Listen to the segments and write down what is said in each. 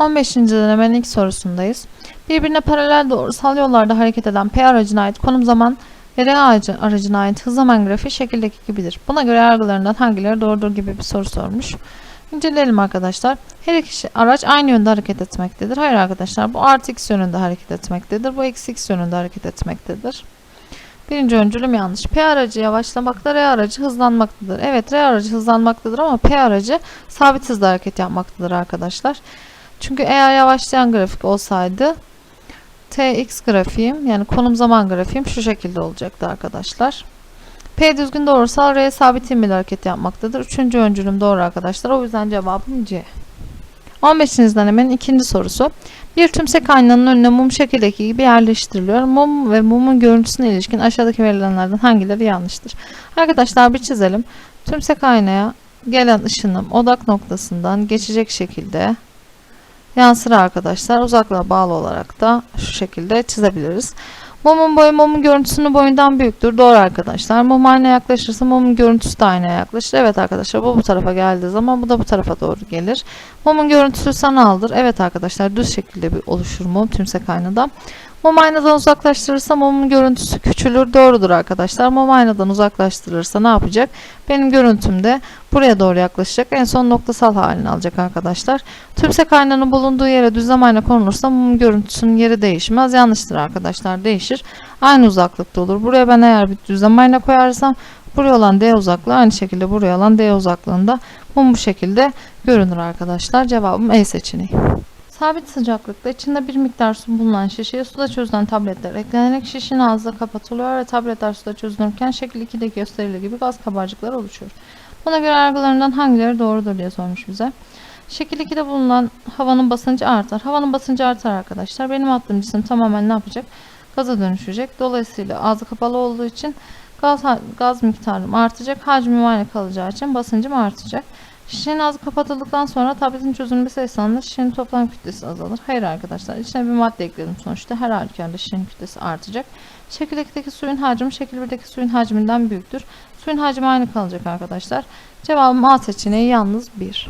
15. denemenin ilk sorusundayız. Birbirine paralel doğrusal yollarda hareket eden P aracına ait konum zaman ve R aracı- aracına ait hız zaman grafiği şekildeki gibidir. Buna göre yargılarından hangileri doğrudur gibi bir soru sormuş. İnceleyelim arkadaşlar. Her iki araç aynı yönde hareket etmektedir. Hayır arkadaşlar bu artı x yönünde hareket etmektedir. Bu eksi x yönünde hareket etmektedir. Birinci öncülüm yanlış. P aracı yavaşlamakta, R aracı hızlanmaktadır. Evet R aracı hızlanmaktadır ama P aracı sabit hızla hareket yapmaktadır arkadaşlar. Çünkü eğer yavaşlayan grafik olsaydı TX grafiğim yani konum zaman grafiğim şu şekilde olacaktı arkadaşlar. P düzgün doğrusal R sabit ivmeli hareket yapmaktadır. Üçüncü öncülüm doğru arkadaşlar. O yüzden cevabım C. 15. denemenin ikinci sorusu. Bir tümsek aynanın önüne mum şekildeki gibi yerleştiriliyor. Mum ve mumun görüntüsüne ilişkin aşağıdaki verilenlerden hangileri yanlıştır? Arkadaşlar bir çizelim. Tümsek aynaya gelen ışınım odak noktasından geçecek şekilde yansır arkadaşlar. Uzaklığa bağlı olarak da şu şekilde çizebiliriz. Mumun boyu mumun görüntüsünün boyundan büyüktür. Doğru arkadaşlar. Mum aynaya yaklaşırsa mumun görüntüsü de aynaya yaklaşır. Evet arkadaşlar bu bu tarafa geldiği zaman bu da bu tarafa doğru gelir. Mumun görüntüsü sanaldır. Evet arkadaşlar düz şekilde bir oluşur mum tümsek aynada. Mum aynadan uzaklaştırırsa mumun görüntüsü küçülür. Doğrudur arkadaşlar. Mum aynadan uzaklaştırılırsa ne yapacak? Benim görüntüm de buraya doğru yaklaşacak. En son noktasal halini alacak arkadaşlar. Tümsek aynanın bulunduğu yere düzlem ayna konulursa mum görüntüsünün yeri değişmez. Yanlıştır arkadaşlar. Değişir. Aynı uzaklıkta olur. Buraya ben eğer bir düzlem ayna koyarsam buraya olan D uzaklığı aynı şekilde buraya olan D uzaklığında mum bu şekilde görünür arkadaşlar. Cevabım E seçeneği. Sabit sıcaklıkta içinde bir miktar su bulunan şişeye suda çözülen tabletler eklenerek şişin ağzı kapatılıyor ve tabletler suda çözülürken şekil 2'deki gösterildiği gibi gaz kabarcıkları oluşuyor. Buna göre yargılarından hangileri doğrudur diye sormuş bize. Şekil 2'de bulunan havanın basıncı artar. Havanın basıncı artar arkadaşlar. Benim attığım cisim tamamen ne yapacak? Gaza dönüşecek. Dolayısıyla ağzı kapalı olduğu için gaz, gaz miktarım artacak. Hacmim aynı kalacağı için basıncım artacak. Şişenin ağzı kapatıldıktan sonra tabletin çözülmesi esnasında şişenin toplam kütlesi azalır. Hayır arkadaşlar içine bir madde ekledim sonuçta. Her halükarda şişenin kütlesi artacak. Şekil 2'deki suyun hacmi şekil 1'deki suyun hacminden büyüktür. Suyun hacmi aynı kalacak arkadaşlar. Cevabım A seçeneği yalnız 1.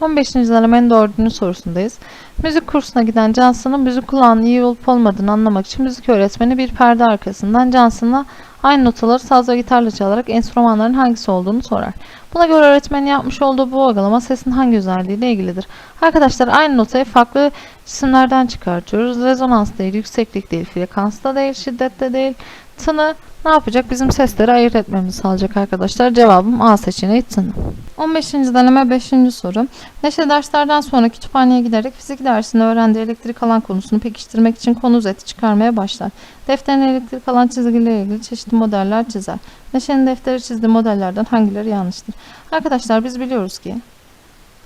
15. denemenin doğruluğunu sorusundayız. Müzik kursuna giden Johnson'ın müzik kulağının iyi olup olmadığını anlamak için müzik öğretmeni bir perde arkasından Johnson'a aynı notaları saz ve gitarla çalarak enstrümanların hangisi olduğunu sorar. Buna göre öğretmenin yapmış olduğu bu uygulama sesin hangi özelliğiyle ilgilidir? Arkadaşlar aynı notayı farklı cisimlerden çıkartıyoruz. Rezonans değil, yükseklik değil, frekans da değil, şiddet de değil. Tını ne yapacak? Bizim sesleri ayırt etmemizi sağlayacak arkadaşlar. Cevabım A seçeneği tını. 15. deneme 5. soru. Neşe derslerden sonra kütüphaneye giderek fizik dersinde öğrendiği elektrik alan konusunu pekiştirmek için konu özeti çıkarmaya başlar. Defterine elektrik alan çizgiyle ilgili çeşitli modeller çizer. Neşe'nin defteri çizdiği modellerden hangileri yanlıştır? Arkadaşlar biz biliyoruz ki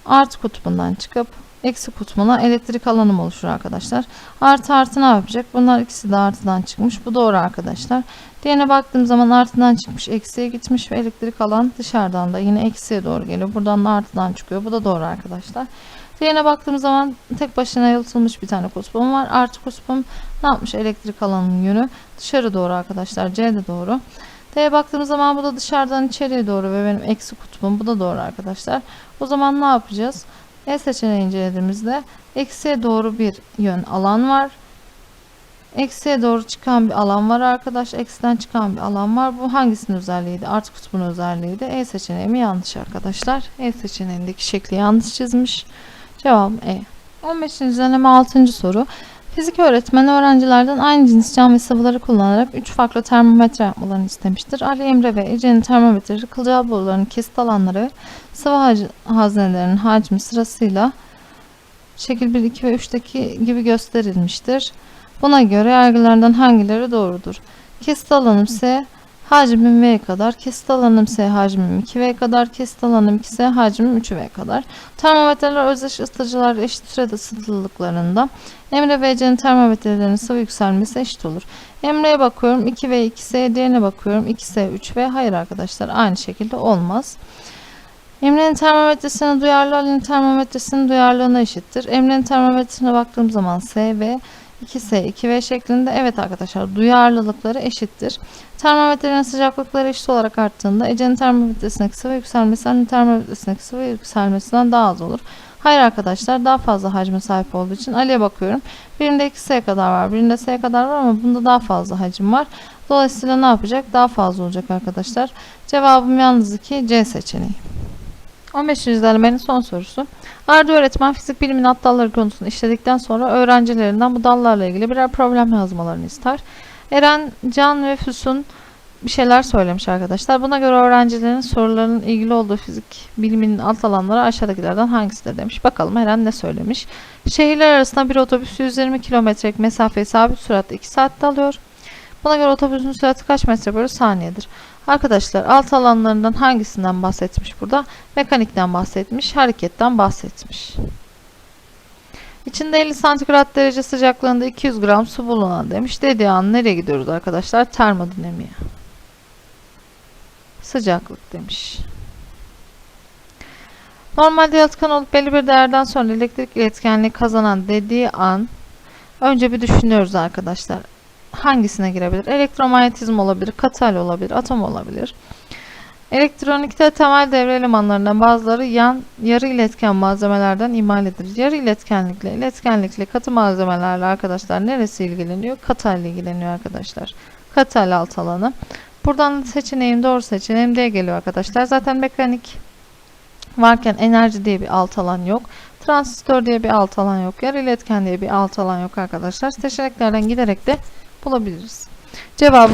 artı kutbundan çıkıp eksi kutbuna elektrik alanım oluşur arkadaşlar. Artı artı ne yapacak? Bunlar ikisi de artıdan çıkmış. Bu doğru arkadaşlar. Diğerine baktığım zaman artıdan çıkmış eksiye gitmiş ve elektrik alan dışarıdan da yine eksiye doğru geliyor. Buradan da artıdan çıkıyor. Bu da doğru arkadaşlar. Diğerine baktığım zaman tek başına yalıtılmış bir tane kutbum var. Artı kutbum ne yapmış? Elektrik alanının yönü dışarı doğru arkadaşlar. C de doğru. D'ye baktığımız zaman bu da dışarıdan içeriye doğru ve benim eksi kutbum. Bu da doğru arkadaşlar. O zaman ne yapacağız? E seçeneği incelediğimizde eksiye doğru bir yön alan var. Eksiye doğru çıkan bir alan var arkadaş. Eksiden çıkan bir alan var. Bu hangisinin özelliğiydi? Artı kutbun özelliğiydi. E seçeneği mi yanlış arkadaşlar? E seçeneğindeki şekli yanlış çizmiş. Cevabım E. 15. deneme 6. soru. Fizik öğretmeni öğrencilerden aynı cins cam ve sıvıları kullanarak 3 farklı termometre yapmalarını istemiştir. Ali Emre ve Ece'nin termometreleri kılcal boruların kesit alanları sıvı haznelerinin hacmi sırasıyla şekil 1, 2 ve 3'teki gibi gösterilmiştir. Buna göre yargılardan hangileri doğrudur? Kesit alanım ise hacmim V kadar, kesit alanım ise hacmim 2V kadar, kesit alanım 2 ise hacmim 3V kadar. Termometreler özdeş ısıtıcılar eşit sürede ısıtıldıklarında Emre ve Ece'nin termometrelerinin sıvı yükselmesi eşit olur. Emre'ye bakıyorum 2V 2S, diğerine bakıyorum 2S 3V. Hayır arkadaşlar aynı şekilde olmaz. Emre'nin termometresine duyarlı Ali'nin termometresinin duyarlılığına eşittir. Emre'nin termometresine baktığım zaman S ve 2S, 2V şeklinde evet arkadaşlar duyarlılıkları eşittir. Termometrelerin sıcaklıkları eşit olarak arttığında Ece'nin termometresindeki sıvı yükselmesi Ali'nin termometresindeki sıvı yükselmesinden daha az olur. Hayır arkadaşlar daha fazla hacme sahip olduğu için Ali'ye bakıyorum. Birinde 2S'ye kadar var. Birinde S'ye kadar var ama bunda daha fazla hacim var. Dolayısıyla ne yapacak? Daha fazla olacak arkadaşlar. Cevabım yalnız 2 C seçeneği. 15. denemenin son sorusu. Arda öğretmen fizik bilimin alt dalları konusunu işledikten sonra öğrencilerinden bu dallarla ilgili birer problem yazmalarını ister. Eren, Can ve Füsun bir şeyler söylemiş arkadaşlar. Buna göre öğrencilerin sorularının ilgili olduğu fizik biliminin alt alanları aşağıdakilerden hangisidir demiş. Bakalım Eren ne söylemiş. Şehirler arasında bir otobüs 120 kilometrelik mesafeyi sabit süratle 2 saatte alıyor. Buna göre otobüsün sürati kaç metre bölü saniyedir? Arkadaşlar alt alanlarından hangisinden bahsetmiş burada? Mekanikten bahsetmiş, hareketten bahsetmiş. İçinde 50 santigrat derece sıcaklığında 200 gram su bulunan demiş. Dediği an nereye gidiyoruz arkadaşlar? Termodinamiğe. Sıcaklık demiş. Normalde yalıtkan olup belli bir değerden sonra elektrik iletkenliği kazanan dediği an önce bir düşünüyoruz arkadaşlar. Hangisine girebilir? Elektromanyetizm olabilir, katal olabilir, atom olabilir. Elektronikte temel devre elemanlarından bazıları yan yarı iletken malzemelerden imal edilir. Yarı iletkenlikle, iletkenlikle katı malzemelerle arkadaşlar neresi ilgileniyor? Katal ile ilgileniyor arkadaşlar. Katal alt alanı. Buradan seçeneğim doğru seçeneğim D geliyor arkadaşlar. Zaten mekanik varken enerji diye bir alt alan yok. Transistör diye bir alt alan yok. Yarı iletken diye bir alt alan yok arkadaşlar. Seçeneklerden giderek de bulabiliriz. Cevabı